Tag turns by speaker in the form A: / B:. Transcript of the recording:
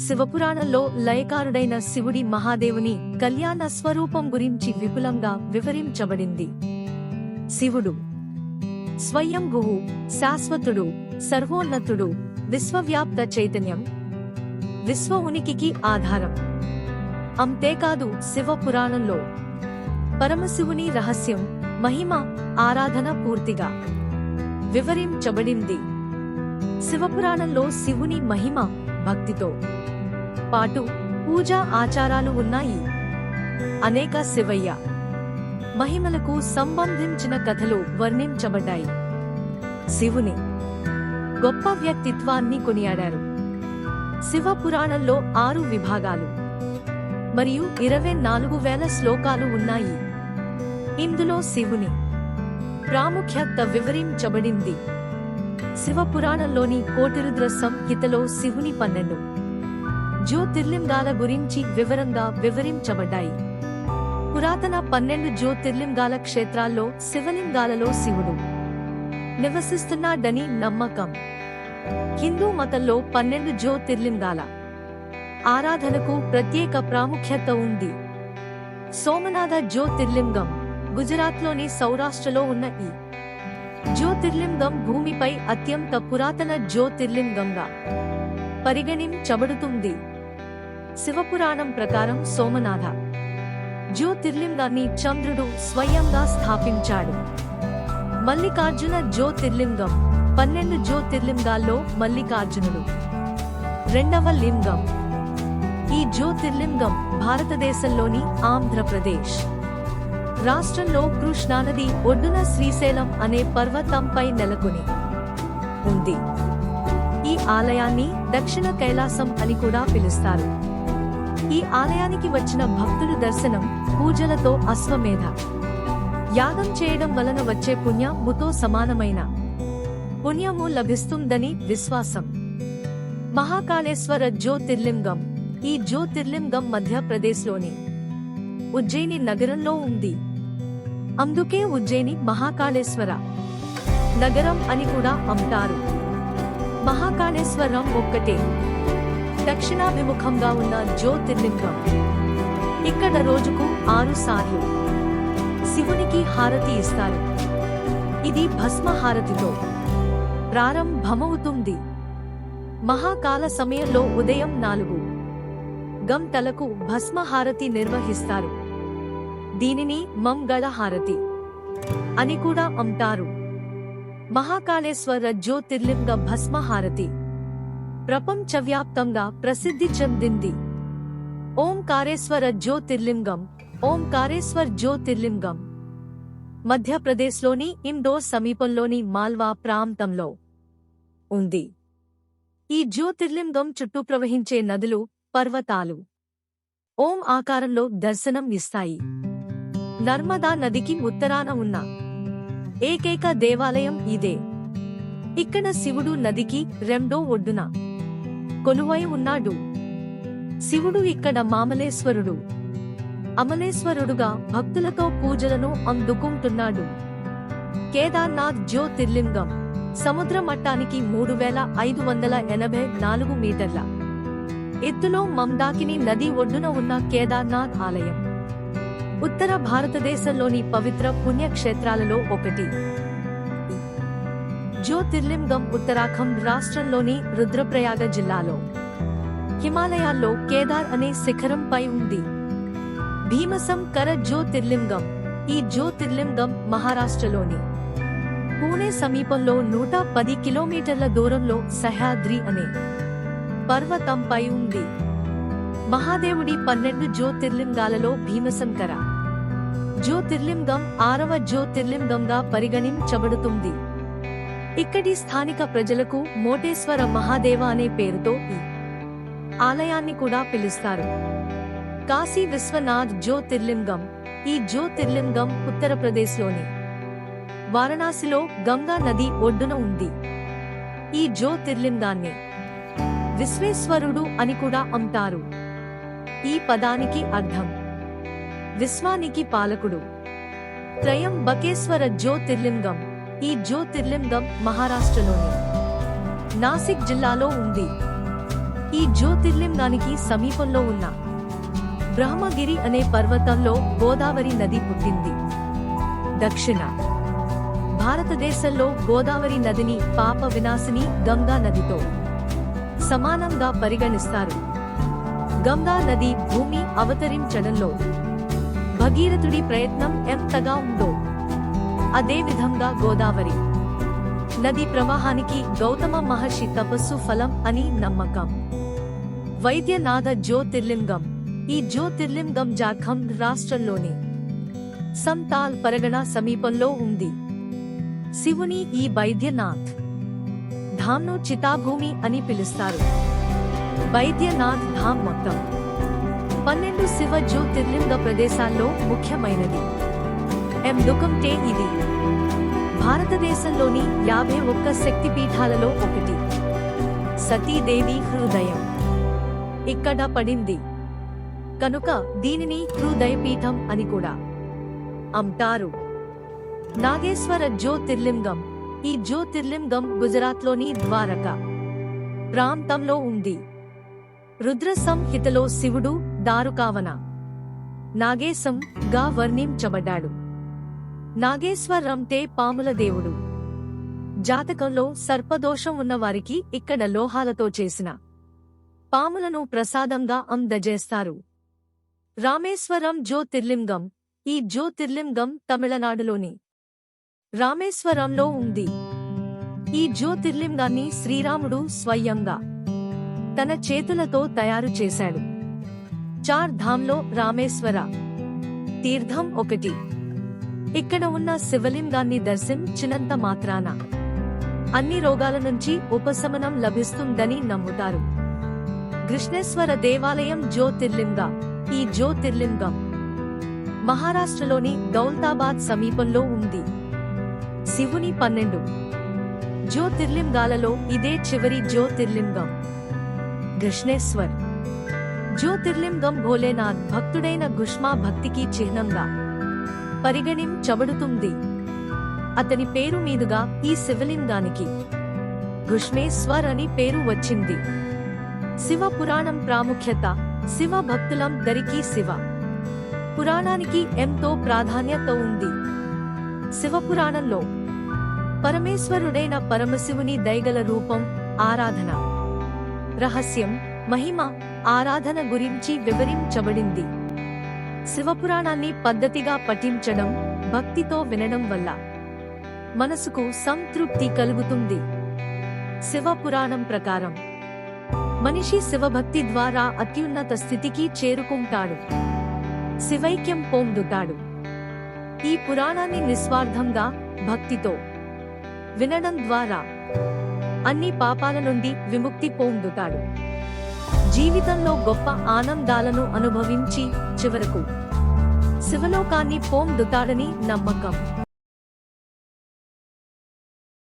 A: శివపురాణంలో లయకారుడైన శివుడి మహాదేవుని కళ్యాణ స్వరూపం గురించి విపులంగా వివరించబడింది. శివుడు స్వయంభువు శాశ్వతుడు సర్వోన్నతుడు విశ్వవ్యాప్త చైతన్యం విశ్వ ఉనికికి ఆధారం. అంతేకాదు శివ పురాణంలో పరమశివుని రహస్యం మహిమ ఆరాధన పూర్తిగా వివరించబడింది. శివపురాణంలో శివుని మహిమ భక్తితో పాటు పూజా ఆచారాలు ఉన్నాయి. అనేక శివయ్య. మహిమలకు సంబంధించిన కథలు వర్ణించబడ్డాయి. శివుని గొప్ప వ్యక్తిత్వాన్ని కొనియాడారు. శివ పురాణంలో ఆరు విభాగాలు మరియు ఇరవై నాలుగు వేల శ్లోకాలు ఉన్నాయి. ఇందులో శివుని ప్రాముఖ్యత వివరించబడింది. శివ పురాణంలోని కోటిరుద్ర సంహితలో శివుని పన్నెండు. జ్యోతిర్లింగాల గురించి వివరంగా వివరించబడ్డాయి. పురాతన పన్నెండు జ్యోతిర్లింగాల క్షేత్రాల్లో శివలింగాలలో శివుడు. నివసిస్తున్నాడని నమ్మకం. హిందూ మతంలో పన్నెండు జ్యోతిర్లింగాల. ఆరాధనకు ప్రత్యేక ప్రాముఖ్యత ఉంది. సోమనాథ జ్యోతిర్లింగం గుజరాత్లోని సౌరాష్ట్రలో ఉన్న ఈ జ్యోతిర్లింగం భూమిపై అత్యంత పురాతన జ్యోతిర్లింగంగా పరిగణించబడుతుంది. శివపురాణం ప్రకారం సోమనాథ. జ్యోతిర్లింగాన్ని చంద్రుడు స్వయంగా స్థాపించాడు. మల్లికార్జున జ్యోతిర్లింగం పన్నెండు జ్యోతిర్లింగాల్లో మల్లికార్జునుడు. రెండవ లింగం. ఈ జ్యోతిర్లింగం భారతదేశంలోని ఆంధ్రప్రదేశ్. రాష్ట్రంలో కృష్ణానది ఒడ్డున శ్రీశైలం అనే పర్వతంపై నెలకొని ఉంది. ఈ ఆలయాన్ని దక్షిణ కైలాసం అని కూడా పిలుస్తారు. ఈ ఆలయానికి వచ్చిన భక్తులు దర్శనం పూజలతో అశ్వమేధ. యాగం చేయడం వలన వచ్చే పుణ్యముతో సమానమైన పుణ్యము లభిస్తుందని విశ్వాసం. మహాకాళేశ్వర జ్యోతిర్లింగం ఈ జ్యోతిర్లింగం మధ్యప్రదేశ్లోని ఉజ్జయిని నగరంలో ఉంది. అందుకే ఉజ్జయిని మహాకాళేశ్వర నగరం అని కూడా అంటారు. మహాకాళేశ్వరం ఒక్కటే. దక్షిణాభిముఖంగా ఉన్న జ్యోతిర్లింగం. ఇక్కడ రోజుకు ఆరు సార్లు శివునికి హారతి ఇస్తారు. ఇది భస్మ హారతితో ప్రారంభమవుతుంది. మహాకాల సమయంలో ఉదయం నాలుగు గంటలకు భస్మ హారతి నిర్వహిస్తారు. దీనిని మంగళ హారతి అని కూడా అంటారు. మహాకాళేశ్వర జ్యోతిర్లింగ భస్మ హారతి ప్రపంచవ్యాప్తంగా ప్రసిద్ధి చెందింది. ఓంకారేశ్వర జ్యోతిర్లింగం ఓంకారేశ్వర్ జ్యోతిర్లింగం. మధ్యప్రదేశ్లోని ఇండోర్ సమీపంలోని మాల్వా ప్రాంతంలో ఉంది. ఈ జ్యోతిర్లింగం చుట్టూ ప్రవహించే నదులు పర్వతాలు. ఓం ఆకారంలో దర్శనం ఇస్తాయి. నర్మదా నదికి ఉత్తరాన ఉన్న ఏకైక దేవాలయం ఇదే. ఇక్కడ శివుడు నదికి రెండో ఒడ్డున కొలువై ఉన్నాడు. శివుడు ఇక్కడ మామలేశ్వరుడు. అమలేశ్వరుడుగా భక్తులతో పూజలను అందుకుంటున్నాడు. కేదార్నాథ్ జ్యోతిర్లింగం సముద్ర మట్టానికి మూడు వేల ఐదు వందల ఎనభై నాలుగు మీటర్ల ఎత్తులో మందాకిని నది ఒడ్డున ఉన్న కేదార్నాథ్ ఆలయం. ఉత్తర భారతదేశంలోని పవిత్ర పుణ్యక్షేత్రాలలో ఒకటి. జ్యోతిర్లింగం ఉత్తరాఖండ్ రాష్ట్రంలోని రుద్రప్రయాగ జిల్లాలో. హిమాలయాల్లో కేదార్ అనే శిఖరంపై ఉంది. భీమసం కర జ్యోతిర్లింగం ఈ జ్యోతిర్లింగం మహారాష్ట్రలోని. పూణే సమీపంలో నూట పది కిలోమీటర్ల దూరంలో సహ్యాద్రి అనే పర్వతంపై ఉంది. మహాదేవుడి పన్నెండు జ్యోతిర్లింగాలలో భీమశంకర జ్యోతిర్లింగం ఆరవ జ్యోతిర్లింగంగా పరిగణించబడుతుంది. ఇక్కడి స్థానిక ప్రజలకు మోటేశ్వర మహాదేవ అనే పేరుతో ఈ ఆలయాన్ని కూడా పిలుస్తారు. కాశీ విశ్వనాథ్ జ్యోతిర్లింగం ఈ జ్యోతిర్లింగం ఉత్తరప్రదేశ్లోని వారణాసిలో గంగా నది ఒడ్డున ఉంది. ఈ జ్యోతిర్లింగాన్ని విశ్వేశ్వరుడు అని కూడా అంటారు. ఈ పదానికి అర్థం విశ్వానికి పాలకుడు. త్రయం బకేశ్వర జ్యోతిర్లింగం. ఈ జ్యోతిర్లింగం మహారాష్ట్రలోని. నాసిక్ జిల్లాలో ఉంది. ఈ జ్యోతిర్లింగానికి సమీపంలో ఉన్న బ్రహ్మగిరి అనే పర్వతంలో గోదావరి నది పుట్టింది. దక్షిణ భారతదేశంలో గోదావరి నదిని పాప వినాశిని గంగా నదితో సమానంగా పరిగణిస్తారు. గంగా నది భూమి అవతరించడంలో భగీరథుడి ప్రయత్నం ఎంతగా ఉందో అదే విధంగా గోదావరి. నది ప్రవాహానికి గౌతమ మహర్షి తపస్సు ఫలం అని నమ్మకం. వైద్యనాథ జ్యోతిర్లింగం. ఈ జ్యోతిర్లింగం జార్ఖండ్ రాష్ట్రంలోని సంతాల్ పరగణ సమీపంలో ఉంది. శివుని ఈ వైద్యనాథ్ ధామ్ను చితాభూమి అని పిలుస్తారు. వైద్యనాథ్ ధామ్ మొత్తం పన్నెండు శివ జ్యోతిర్లింగ ప్రదేశాల్లో ముఖ్యమైనది. ఎం టే ఇది. భారతదేశంలోని యాభై ఒక్క శక్తిపీఠాలలో ఒకటి. సతీదేవి హృదయం. ఇక్కడ పడింది. కనుక దీనిని హృదయపీఠం అని కూడా. అంటారు. నాగేశ్వర జ్యోతిర్లింగం. ఈ జ్యోతిర్లింగం గుజరాత్లోని ద్వారక ప్రాంతంలో ఉంది. రుద్ర సంహితలో శివుడు దారుకావన. నాగేశం గా వర్ణించబడ్డాడు. నాగేశ్వరంతే పాముల దేవుడు. జాతకంలో సర్పదోషం ఉన్నవారికి ఇక్కడ లోహాలతో చేసిన పాములను ప్రసాదంగా అందజేస్తారు. రామేశ్వరం జ్యోతిర్లింగం. ఈ జ్యోతిర్లింగం తమిళనాడులోని రామేశ్వరంలో ఉంది. ఈ జ్యోతిర్లింగాన్ని శ్రీరాముడు స్వయంగా తన చేతులతో తయారు చేశాడు. చార్ ధామ్లో రామేశ్వర తీర్థం ఒకటి. ఇక్కడ ఉన్న శివలింగాన్ని దర్శించినంత మాత్రాన అన్ని రోగాల నుంచి ఉపశమనం లభిస్తుందని నమ్ముతారు. కృష్ణేశ్వర దేవాలయం జ్యోతిర్లింగ ఈ జ్యోతిర్లింగం మహారాష్ట్రలోని దౌల్తాబాద్ సమీపంలో ఉంది. శివుని పన్నెండు జ్యోతిర్లింగాలలో ఇదే చివరి జ్యోతిర్లింగం. కృష్ణేశ్వర్ జ్యోతిర్లింగం భోలేనాథ్ భక్తుడైన గుష్మా భక్తికి చిహ్నంగా పరిగణించబడుతుంది. అతని పేరు మీదుగా ఈ శివలింగానికి ఘుష్మేశ్వర్ అని పేరు వచ్చింది. శివ పురాణం ప్రాముఖ్యత శివ భక్తులం దరికి శివ. పురాణానికి ఎంతో ప్రాధాన్యత ఉంది. శివ పురాణంలో పరమేశ్వరుడైన పరమశివుని దైగల రూపం ఆరాధన రహస్యం మహిమ ఆరాధన గురించి వివరించబడింది. శివపురాణాన్ని పద్ధతిగా పఠించడం భక్తితో వినడం వల్ల మనసుకు సంతృప్తి కలుగుతుంది. శివపురాణం ప్రకారం మనిషి శివభక్తి ద్వారా అత్యున్నత స్థితికి చేరుకుంటాడు. శివైక్యం పొందుతాడు. ఈ పురాణాన్ని నిస్వార్థంగా భక్తితో వినడం ద్వారా అన్ని పాపాల నుండి విముక్తి పొందుతాడు. జీవితంలో గొప్ప ఆనందాలను అనుభవించి చివరకు శివలోకాన్ని పోందుతాడని నమ్మకం.